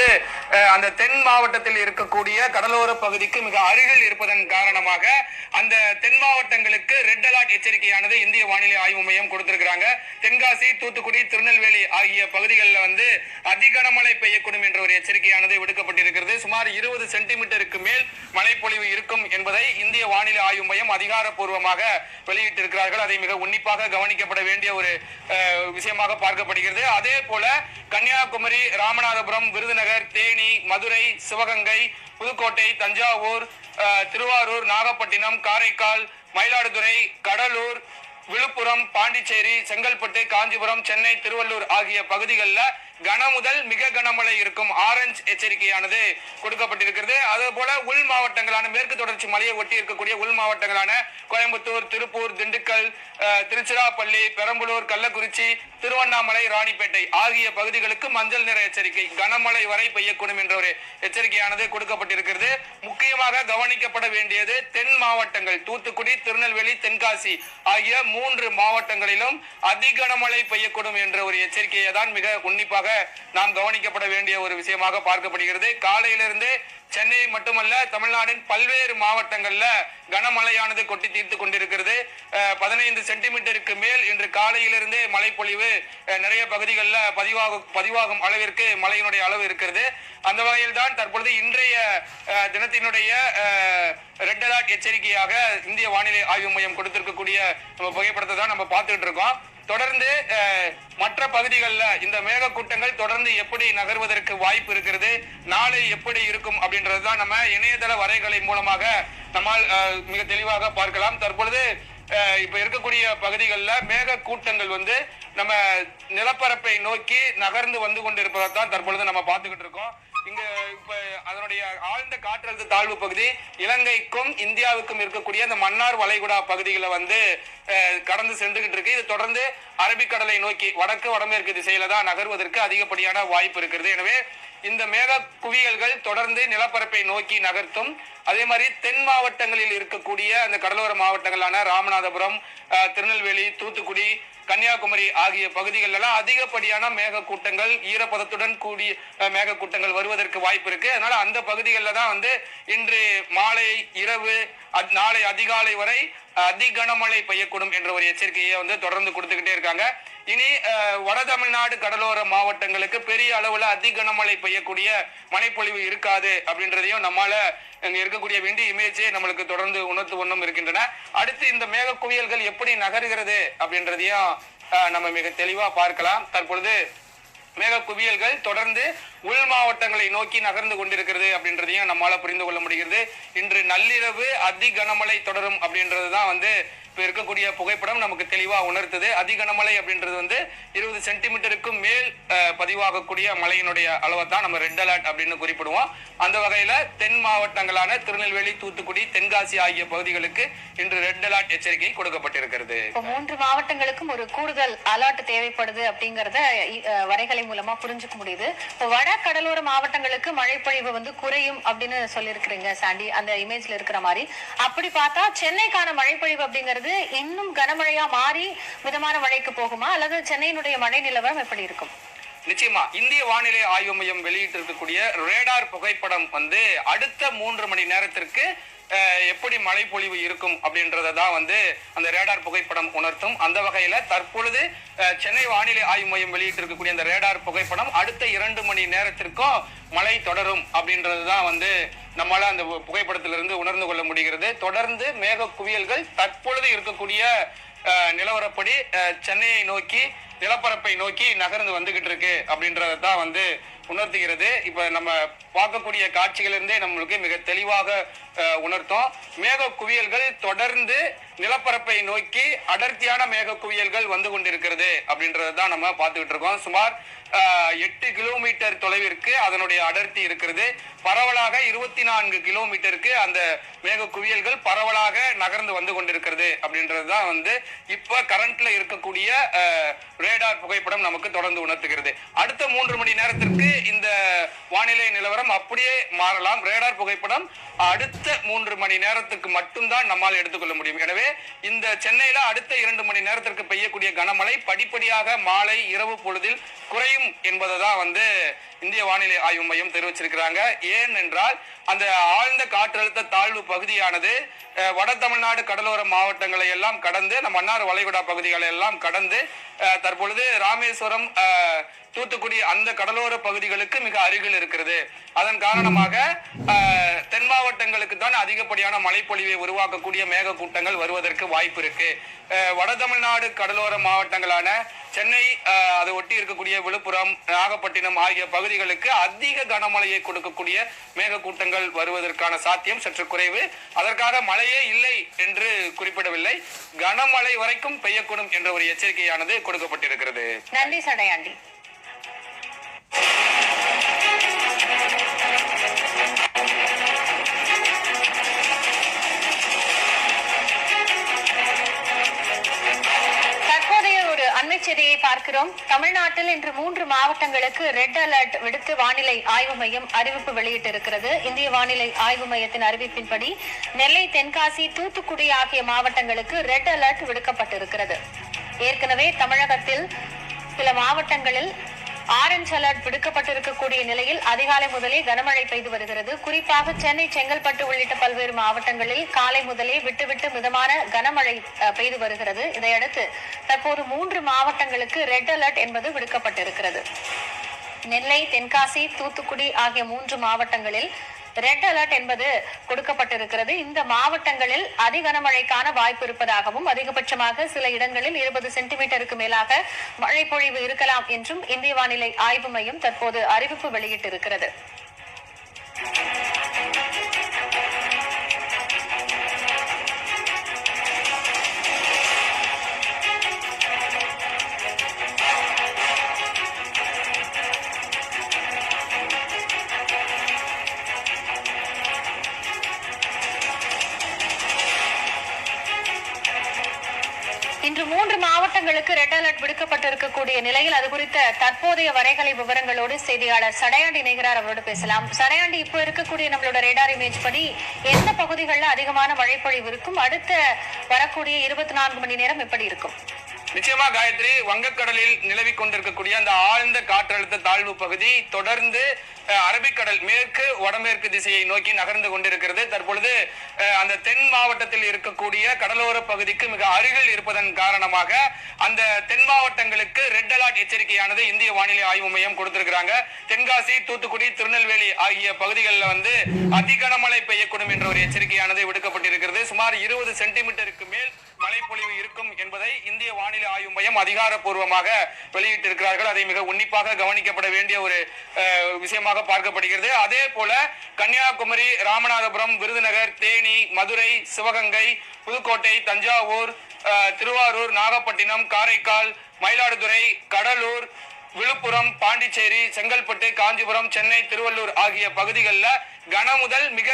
தற்பொழுது அஹ், அந்த தென் மாவட்டத்தில் இருக்கக்கூடிய கடலோர பகுதிக்கு மிக அருகில் இருப்பதன் காரணமாக அந்த தென் மாவட்டங்களுக்கு ரெட் அலர்ட் எச்சரிக்கையானது இந்திய வானிலை ஆய்வு மையம் கொடுத்திருக்கிறாங்க. தென்காசி தூத்துக்குடி திருநெல்வேலி ஆகிய பகுதிகளில் வந்து அதிகனமழை பெய்யக்கூடும் என்ற ஒரு எச்சரிக்கையானது விடுக்கப்பட்டிருக்கிறது. சுமார் இருபது சென்டிமீட்டருக்கு மேல் மழைப்பொழிவு இருக்கும் என்பதை இந்திய வானிலை ஆய்வு மையம் அதிகாரப்பூர்வமாக வெளியிட்டிருக்கிறார்கள். அதை மிக உன்னிப்பாக கவனிக்கப்பட வேண்டிய ஒரு விஷயமாக பார்க்கப்படுகிறது. அதே போல கன்னியாகுமரி ராமநாதபுரம் விருதுநகர் தேனி மதுரை சிவகங்கை புதுக்கோட்டை தஞ்சாவூர் திருவாரூர் நாகப்பட்டினம் காரைக்கால் மயிலாடுதுறை கடலூர் விழுப்புரம் பாண்டிச்சேரி செங்கல்பட்டு காஞ்சிபுரம் சென்னை திருவள்ளூர் ஆகிய பகுதிகளில் கன முதல் மிக கனமழை இருக்கும் ஆரஞ்சு எச்சரிக்கையானது கொடுக்கப்பட்டிருக்கிறது. அதே போல உள் மாவட்டங்களான மேற்கு தொடர்ச்சி மலையை ஒட்டி இருக்கக்கூடிய உள் மாவட்டங்களான கோயம்புத்தூர் திருப்பூர் திண்டுக்கல் திருச்சிராப்பள்ளி பெரம்பலூர் கள்ளக்குறிச்சி திருவண்ணாமலை ராணிப்பேட்டை ஆகிய பகுதிகளுக்கு மஞ்சள் நிற எச்சரிக்கை கனமழை வரை பெய்யக்கூடும் என்ற ஒரு எச்சரிக்கையானது கொடுக்கப்பட்டிருக்கிறது. முக்கியமாக கவனிக்கப்பட வேண்டியது தென் மாவட்டங்கள். தூத்துக்குடி திருநெல்வேலி தென்காசி ஆகிய மூன்று மாவட்டங்களிலும் அதிகனமழை பெய்யக்கூடும் என்ற ஒரு எச்சரிக்கையை தான் மிக உன்னிப்பாக நாம் கவனிக்கப்பட வேண்டிய ஒரு விஷயமாக பார்க்கப்படுகிறது. காலையிலிருந்து சென்னை மட்டுமல்ல தமிழ்நாட்டின் பல்வேறு மாவட்டங்கள்ல கனமழையானது கொட்டி தீர்த்து கொண்டிருக்கிறது. பதினைந்து சென்டிமீட்டருக்கு மேல் இன்று காலையிலிருந்தே மழைப்பொழிவு நிறைய பகுதிகளில் பதிவாகும் பதிவாகும் அளவிற்கு மழையினுடைய அளவு இருக்கிறது. அந்த வகையில் தான் தற்பொழுது இன்றைய தினத்தினுடைய ரெட் அலர்ட் எச்சரிக்கையாக இந்திய வானிலை ஆய்வு மையம் கொடுத்திருக்கக்கூடிய நம்ம புகைப்படத்தை தான் நம்ம பார்த்துட்டு இருக்கோம். தொடர்ந்து மற்ற பகுதிகளில் இந்த மேகக்கூட்டங்கள் தொடர்ந்து எப்படி நகர்வதற்கு வாய்ப்பு இருக்கிறது நாளை எப்படி இருக்கும் அப்படின்றது தான் நம்ம இணையதள வரைகலை மூலமாக நம்மால் மிக தெளிவாக பார்க்கலாம். தற்பொழுது இப்ப இருக்கக்கூடிய பகுதிகளில் மேக கூட்டங்கள் வந்து நம்ம நிலப்பரப்பை நோக்கி நகர்ந்து வந்து கொண்டிருப்பதை தான் தற்பொழுது நம்ம பார்த்துக்கிட்டு இருக்கோம். இங்க இப்ப அதனுடைய ஆழ்ந்த காற்றழுத்த தாழ்வு பகுதி இலங்கைக்கும் இந்தியாவுக்கும் இருக்கக்கூடிய அந்த மன்னார் வளைகுடா பகுதிகளை வந்து கடந்து சென்றுகிட்டு இருக்கு. இது தொடர்ந்து அரபிக்கடலை நோக்கி வடக்கு வடமேற்கு திசையில தான் நகர்வதற்கு அதிகப்படியான வாய்ப்பு இருக்கிறது. எனவே இந்த மேக குவியல்கள் தொடர்ந்து நிலப்பரப்பை நோக்கி நகர்த்தும். அதே மாதிரி தென் மாவட்டங்களில் இருக்கக்கூடிய அந்த கடலோர மாவட்டங்களான ராமநாதபுரம் திருநெல்வேலி தூத்துக்குடி கன்னியாகுமரி ஆகிய பகுதிகளில் எல்லாம் அதிகப்படியான மேகக்கூட்டங்கள் ஈரப்பதத்துடன் கூடிய மேகக்கூட்டங்கள் வருவதற்கு வாய்ப்பு இருக்கு. அதனால அந்த பகுதிகளில் தான் வந்து இன்று மாலை இரவு நாளை அதிகாலை வரை அதிகனமழை பெய்யக்கூடும் என்ற ஒரு எச்சரிக்கையை வந்து தொடர்ந்து கொடுத்துக்கிட்டே இருக்காங்க. இனி அஹ், வட தமிழ்நாடு கடலோர மாவட்டங்களுக்கு பெரிய அளவுல அதி கனமழை பெய்யக்கூடிய மழைப்பொழிவு இருக்காது அப்படின்றதையும் நம்மால இங்க இருக்கக்கூடிய விண்டி இமேஜே நம்மளுக்கு தொடர்ந்து உணர்த்து ஒண்ணும் இருக்கின்றன. அடுத்து இந்த மேக குவியல்கள் எப்படி நகருகிறது அப்படின்றதையும் நம்ம மிக தெளிவா பார்க்கலாம். தற்பொழுது மேக குவியல்கள் தொடர்ந்து உள் மாவட்டங்களை நோக்கி நகர்ந்து கொண்டிருக்கிறது அப்படின்றதையும் நம்மால புரிந்து கொள்ள முடிகிறது. இன்று நள்ளிரவு அதி கனமழை தொடரும் அப்படின்றது தான் வந்து இப்ப இருக்கக்கூடிய புகைப்படம் நமக்கு தெளிவா உணர்த்துது. அதி கனமழை அப்படின்றது வந்து இருபது சென்டிமீட்டருக்கும் மேல் பதிவாகக்கூடிய மழையினுடைய அளவை தான் நம்ம ரெட் அலர்ட் அப்படின்னு குறிப்பிடுவோம். அந்த வகையில தென் மாவட்டங்களான திருநெல்வேலி தூத்துக்குடி தென்காசி ஆகிய பகுதிகளுக்கு இன்று ரெட் அலர்ட் எச்சரிக்கை கொடுக்கப்பட்டிருக்கிறது. மூன்று மாவட்டங்களுக்கும் ஒரு கூடுதல் அலர்ட் தேவைப்படுது அப்படிங்கறத வரைகளை அஹ் மூலமா புரிஞ்சுக்க முடியுது. இப்போ வட கடலோர மாவட்டங்களுக்கு மழைப்பொழிவு வந்து குறையும் அப்படின்னு சொல்லியிருக்கிறீங்க சாண்டி. அந்த இமேஜ்ல இருக்கிற மாதிரி. அப்படி பார்த்தா சென்னைக்கான மழைப்பொழிவு அப்படிங்கிறது இன்னும் கனமழையா மாறி மிதமான மழைக்கு போகுமா? அல்லது சென்னையினுடைய மழை நிலவரம் எப்படி இருக்கும்? நிச்சயமா இந்திய வானிலை ஆய்வு மையம் வெளியிட்டிருக்கக்கூடிய ரேடார் புகைப்படம் வந்து அடுத்த மூன்று மணி நேரத்திற்கு எப்படி எப்படி பொழிவு இருக்கும் அப்படின்றத தான் வந்து அந்த ரேடார் புகைப்படம் உணர்த்தும். அந்த வகையில தற்பொழுது சென்னை வானிலை ஆய்வு மையம் வெளியிட்டிருக்கக்கூடிய அந்த ரேடார் புகைப்படம் அடுத்த இரண்டு மணி நேரத்திற்கும் மழை தொடரும் அப்படின்றது தான் வந்து நம்மளால அந்த புகைப்படத்திலிருந்து உணர்ந்து கொள்ள முடிகிறது. தொடர்ந்து மேக குவியல்கள் தற்பொழுது இருக்கக்கூடிய நிலவரப்படி சென்னையை நோக்கி நிலப்பரப்பை நோக்கி நகர்ந்து வந்துகிட்டு இருக்கு அப்படின்றதான் வந்து உணர்த்துகிறது. இப்ப நம்ம பார்க்கக்கூடிய காட்சிகளிலிருந்தே நம்மளுக்கு மிக தெளிவாக உணர்த்தும். மேக குவியல்கள் தொடர்ந்து நிலப்பரப்பை நோக்கி அடர்த்தியான மேக குவியல்கள் வந்து கொண்டிருக்கிறது அப்படின்றது தான் நம்ம பார்த்துக்கிட்டு இருக்கோம். சுமார் எட்டு கிலோமீட்டர் தொலைவிற்கு அதனுடைய அடர்த்தி இருக்கிறது. பரவலாக இருபத்தி நான்கு கிலோமீட்டருக்கு அந்த மேக குவியல்கள் பரவலாக நகர்ந்து வந்து கொண்டிருக்கிறது அப்படின்றது தான் வந்து இப்போ கரண்ட்ல இருக்கக்கூடிய ரேடார் புகைப்படம் நமக்கு தொடர்ந்து உணர்த்துகிறது. அடுத்த மூன்று மணி நேரத்திற்கு இந்த வானிலை நிலவரம் அப்படியே மாறலாம். ரேடார் புகைப்படம் அடுத்த மூன்று மணி நேரத்துக்கு மட்டும்தான் நம்மால் எடுத்துக்கொள்ள முடியும். எனவே இந்த சென்னையில அடுத்த இரண்டு மணி நேரத்திற்கு பெய்யக்கூடிய கனமழை படிப்படியாக மாலை இரவு பொழுதில் குறையும் என்பதை தான் வந்து இந்திய வானிலை ஆய்வு மையம் தெரிவிச்சிருக்கிறாங்க. ஏன் என்றால் அந்த ஆழ்ந்த காற்றழுத்த தாழ்வு பகுதியானது வட தமிழ்நாடு கடலோர மாவட்டங்களை எல்லாம் கடந்து நம்ம மன்னார் வளைகுடா பகுதிகளை எல்லாம் கடந்து தற்பொழுது ராமேஸ்வரம் தூத்துக்குடி அந்த கடலோர பகுதிகளுக்கு மிக அருகில் இருக்கிறது. அதன் காரணமாக தென் மாவட்டங்களுக்கு தான் அதிகப்படியான மழைப்பொழிவை உருவாக்கக்கூடிய மேகக்கூட்டங்கள் வருவதற்கு வாய்ப்பு இருக்கு. வட தமிழ்நாடு கடலோர மாவட்டங்களான சென்னை அதை ஒட்டி இருக்கக்கூடிய விழுப்புரம் நாகப்பட்டினம் ஆகிய பகுதிகளுக்கு அதிக கனமழையை கொடுக்கக்கூடிய மேகக்கூட்டங்கள் வருவதற்கான சாத்தியம் சற்று குறைவு. அதற்காக மழையே இல்லை என்று குறிப்பிடவில்லை. கனமழை வரைக்கும் பெய்யக்கூடும் என்ற ஒரு எச்சரிக்கையானது கொடுக்கப்பட்டிருக்கிறது. நன்றி சடையாண்டி செய்தியை பார்க்கிறோம். தமிழ்நாட்டில் இன்று மூன்று மாவட்டங்களுக்கு ரெட் அலர்ட் விடுத்து வானிலை ஆய்வு மையம் அறிவிப்பு வெளியிட்டிருக்கிறது. இந்திய வானிலை ஆய்வு மையத்தின் அறிவிப்பின்படி நெல்லை தென்காசி தூத்துக்குடி ஆகிய மாவட்டங்களுக்கு ரெட் அலர்ட் விடுக்கப்பட்டிருக்கிறது. ஏற்கனவே தமிழகத்தில் சில மாவட்டங்களில் ஆரஞ்ச் அலர்ட் விடுக்கப்பட்டிருக்கக்கூடிய நிலையில் அதிகாலை முதலே கனமழை பெய்து வருகிறது. குறிப்பாக சென்னை செங்கல்பட்டு உள்ளிட்ட பல்வேறு மாவட்டங்களில் காலை முதலே விட்டுவிட்டு மிதமான கனமழை அஹ், பெய்து வருகிறது. இதையடுத்து தற்போது மூன்று மாவட்டங்களுக்கு ரெட் அலர்ட் என்பது விடுக்கப்பட்டிருக்கிறது. நெல்லை தென்காசி தூத்துக்குடி ஆகிய மூன்று மாவட்டங்களில் ரெட் அலர்ட் என்பது கொடுக்கப்பட்டிருக்கிறது. இந்த மாவட்டங்களில் அதி கனமழைக்கான வாய்ப்பு இருப்பதாகவும் அதிகபட்சமாக சில இடங்களில் இருபது சென்டிமீட்டருக்கு மேலாக மழை பொழிவு இருக்கலாம் என்றும் இந்திய வானிலை ஆய்வு மையம் தற்போது அறிவிப்பு வெளியிட்டிருக்கிறது. மாவட்டங்களுக்கு ரெட் அலர்ட் விடுக்கப்பட்டிருக்கக்கூடிய நிலையில் அது குறித்த தற்போதைய வரைகலை விவரங்களோடு செய்தியாளர் சடையாண்டி இணைகிறார் அவரோடு பேசலாம். சடையாண்டி இப்போ இருக்கக்கூடிய நம்மளோட ரேடார் இமேஜ் படி எந்த பகுதிகளில் அதிகமான மழைப்பொழிவு இருக்கும்? அடுத்த வரக்கூடிய இருபத்தி நான்கு மணி நேரம் எப்படி இருக்கும்? நிச்சயமா காயத்ரி வங்கக்கடலில் நிலவி கொண்டிருக்கக்கூடிய அந்த ஆழ்ந்த காற்றழுத்த தாழ்வு பகுதி தொடர்ந்து அரபிக்கடல் மேற்கு வடமேற்கு திசையை நோக்கி நகர்ந்து கொண்டிருக்கிறது. தற்பொழுது அந்த தென் மாவட்டத்தில் இருக்கக்கூடிய கடலோர பகுதிக்கு மிக அருகில் இருப்பதன் காரணமாக அந்த தென் மாவட்டங்களுக்கு ரெட் அலர்ட் எச்சரிக்கையானது இந்திய வானிலை ஆய்வு மையம் கொடுத்திருக்கிறாங்க. தென்காசி தூத்துக்குடி திருநெல்வேலி ஆகிய பகுதிகளில் வந்து அதி கனமழை பெய்யக்கூடும் என்ற ஒரு எச்சரிக்கையானது விடுக்கப்பட்டிருக்கிறது. சுமார் இருபது சென்டிமீட்டருக்கு மேல் மழைப்பொழிவு இருக்கும் என்பதை இந்திய வானிலை ஆய்வு மையம் அதிகாரப்பூர்வமாக வெளியிட்டிருக்கிறார்கள். அதை மிக உன்னிப்பாக கவனிக்கப்பட வேண்டிய ஒரு விஷயமாக பார்க்கப்படுகிறது. அதே போல கன்னியாகுமரி ராமநாதபுரம் விருதுநகர் தேனி மதுரை சிவகங்கை புதுக்கோட்டை தஞ்சாவூர் திருவாரூர் நாகப்பட்டினம் காரைக்கால் மயிலாடுதுறை கடலூர் விழுப்புரம் பாண்டிச்சேரி செங்கல்பட்டு காஞ்சிபுரம் சென்னை திருவள்ளூர் ஆகிய பகுதிகளில் கன முதல் மிக